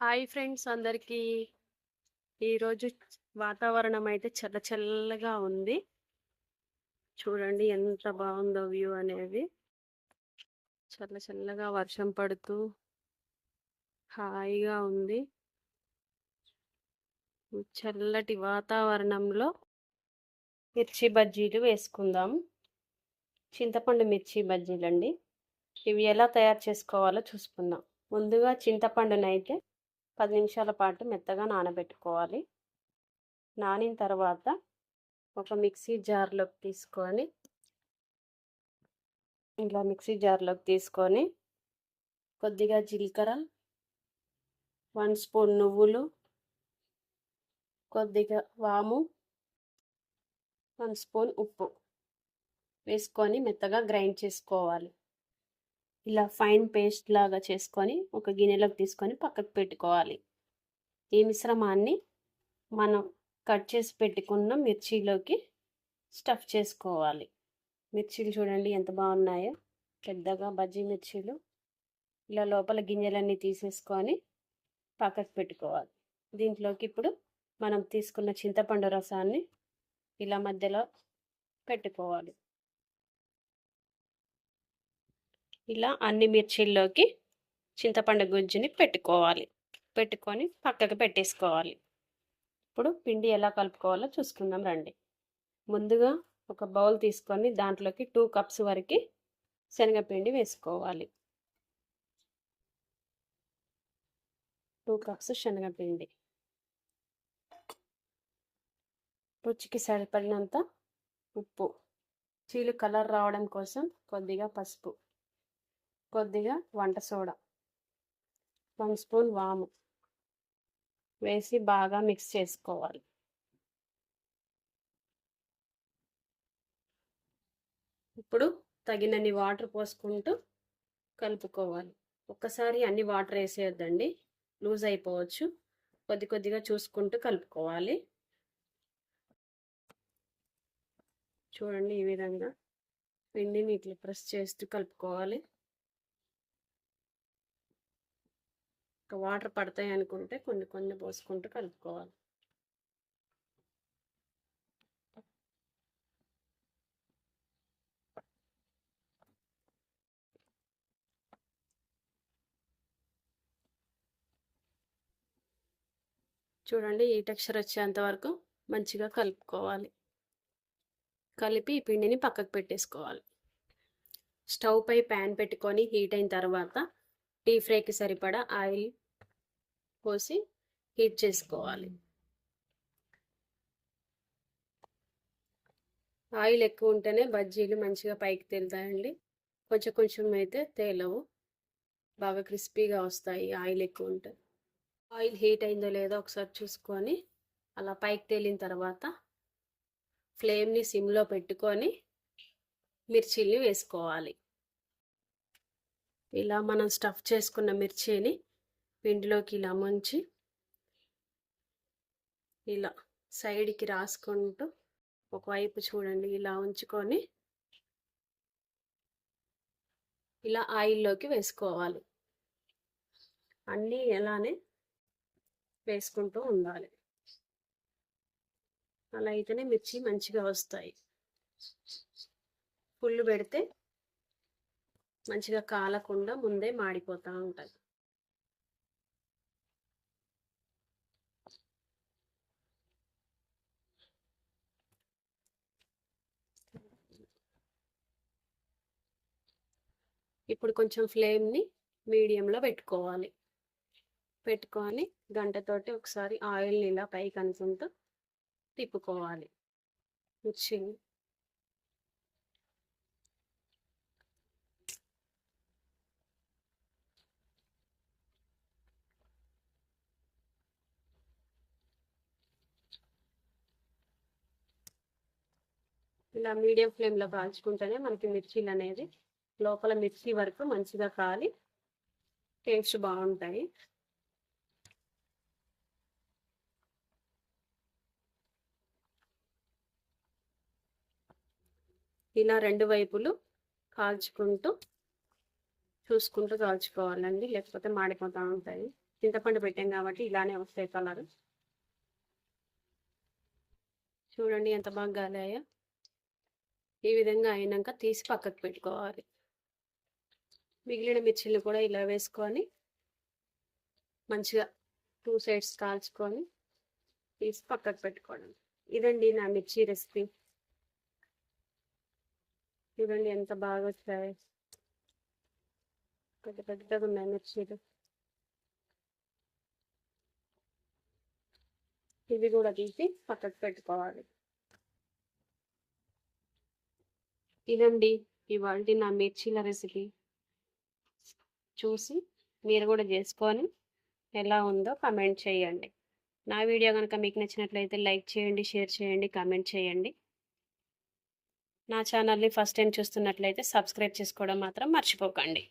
Hi friends అందరికీ. ఈరోజు వాతావరణం అయితే చల్ల చల్లగా ఉంది. చూడండి ఎంత బాగుందో వ్యూ అనేది. చల్ల చల్లగా వర్షం పడుతూ హాయిగా ఉంది. చల్లటి వాతావరణంలో మిర్చి బజ్జీలు వేసుకుందాం. చింతపండు మిర్చి బజ్జీలు అండి ఇవి ఎలా తయారు చేసుకోవాలో చూసుకుందాం. ముందుగా చింతపండునైతే పది నిమిషాల పాటు మెత్తగా నానబెట్టుకోవాలి. నానిన తర్వాత ఒక మిక్సీ జార్లోకి తీసుకొని ఇలా మిక్సీ జార్లోకి తీసుకొని కొద్దిగా జీలకర్ర వన్ స్పూన్ నువ్వులు కొద్దిగా వాము వన్ స్పూన్ ఉప్పు వేసుకొని మెత్తగా గ్రైండ్ చేసుకోవాలి. ఇలా ఫైన్ పేస్ట్ లాగా చేసుకొని ఒక గిన్నెలోకి తీసుకొని పక్కకు పెట్టుకోవాలి. ఈ మిశ్రమాన్ని మనం కట్ చేసి పెట్టుకున్న మిర్చిలోకి స్టఫ్ చేసుకోవాలి. మిర్చీలు చూడండి ఎంత బాగున్నాయో. పెద్దగా బజ్జీ మిర్చీలు. ఇలా లోపల గింజలన్నీ తీసేసుకొని పక్కకు పెట్టుకోవాలి. దీంట్లోకి ఇప్పుడు మనం తీసుకున్న చింతపండు రసాన్ని ఇలా మధ్యలో పెట్టుకోవాలి. ఇలా అన్ని మిర్చిల్లోకి చింతపండు గుజ్జుని పెట్టుకోవాలి. పెట్టుకొని పక్కకు పెట్టేసుకోవాలి. ఇప్పుడు పిండి ఎలా కలుపుకోవాలో చూసుకుందాం రండి. ముందుగా ఒక బౌల్ తీసుకొని దాంట్లోకి టూ కప్స్ వరకు శనగపిండి వేసుకోవాలి. టూ కప్స్ శనగపిండి. రుచికి సరిపడినంత ఉప్పు. చీలు కలర్ రావడం కోసం కొద్దిగా పసుపు. కొద్దిగా వంట సోడా. వన్ స్పూన్ వాము. వేసి బాగా మిక్స్ చేసుకోవాలి. ఇప్పుడు తగినన్ని వాటర్ పోసుకుంటూ కలుపుకోవాలి. ఒక్కసారి అన్ని వాటర్ వేసేయొద్దండి. లూజ్ అయిపోవచ్చు. కొద్ది కొద్దిగా చూసుకుంటూ కలుపుకోవాలి. చూడండి ఈ విధంగా పిండిని ఇట్లా ప్రెస్ చేస్తూ కలుపుకోవాలి. ఇంకా వాటర్ పడతాయి అనుకుంటే కొన్ని కొన్ని పోసుకుంటూ కలుపుకోవాలి. చూడండి ఈ టెక్స్చర్ వచ్చేంత వరకు మంచిగా కలుపుకోవాలి. కలిపి ఈ పిండిని పక్కకు పెట్టేసుకోవాలి. స్టవ్ పై ప్యాన్ పెట్టుకొని హీట్ అయిన తర్వాత డీ ఫ్రైకి సరిపడా ఆయిల్ పోసి హీట్ చేసుకోవాలి. ఆయిల్ ఎక్కువ ఉంటేనే బజ్జీలు మంచిగా పైకి తేలుతాయండి. కొంచెం కొంచెం అయితే తేలవు. బాగా క్రిస్పీగా వస్తాయి ఆయిల్ ఎక్కువ ఉంటే. ఆయిల్ హీట్ అయిందో లేదో ఒకసారి చూసుకొని అలా పైకి తేలిన తర్వాత ఫ్లేమ్ని సిమ్లో పెట్టుకొని మిర్చీల్ని వేసుకోవాలి. ఇలా మనం స్టఫ్ చేసుకున్న మిర్చిని పిండిలోకి ఇలా ముంచి ఇలా సైడ్కి రాసుకుంటూ ఒకవైపు చూడండి ఇలా ఉంచుకొని ఇలా ఆయిల్లోకి వేసుకోవాలి. అన్నీ ఎలానే వేసుకుంటూ ఉండాలి. అలా అయితేనే మిర్చి మంచిగా వస్తాయి. పుల్లు పెడితే మంచిగా కాలకుండా ముందే మాడిపోతూ ఉంటుంది. ఇప్పుడు కొంచెం ఫ్లేమ్ని మీడియంలో పెట్టుకోవాలి. పెట్టుకొని గంటతోటి ఒకసారి ఆయిల్ని ఇలా పైకి అనుకుంటూ తిప్పుకోవాలి. మిర్చి ఇలా మీడియం ఫ్లేమ్లో కాల్చుకుంటేనే మనకి మిర్చీలు అనేది లోపల మిర్చి వరకు మంచిగా కాలి టేస్ట్ బాగుంటాయి. ఇలా రెండు వైపులు కాల్చుకుంటూ చూసుకుంటూ కాల్చుకోవాలండి. లేకపోతే మాడిపోతూ ఉంటాయి. చింతపండు పెట్టాం కాబట్టి ఇలానే వస్తాయి కలర్. చూడండి ఎంత బాగా గాలాయో. ఈ విధంగా అయినాక తీసి పక్కకు పెట్టుకోవాలి. మిగిలిన మిర్చిలు కూడా ఇలా వేసుకొని మంచిగా టూ సైడ్స్ కాల్చుకొని తీసి పక్కకు పెట్టుకోవడం. ఇదండి నా మిర్చి రెసిపీ. చూడండి ఎంత బాగా వచ్చాయి. పెద్ద పెద్దగా ఉన్నాయి మిర్చీలు. ఇవి కూడా తీసి పక్కకు పెట్టుకోవాలి. ఇదండి ఇవాళ నా మిర్చీల రెసిపీ చూసి మీరు కూడా చేసుకొని ఎలా ఉందో కమెంట్ చేయండి. నా వీడియో కనుక మీకు నచ్చినట్లయితే లైక్ చేయండి షేర్ చేయండి కామెంట్ చేయండి. నా ఛానల్ని ఫస్ట్ టైం చూస్తున్నట్లయితే సబ్స్క్రైబ్ చేసుకోవడం మాత్రం మర్చిపోకండి.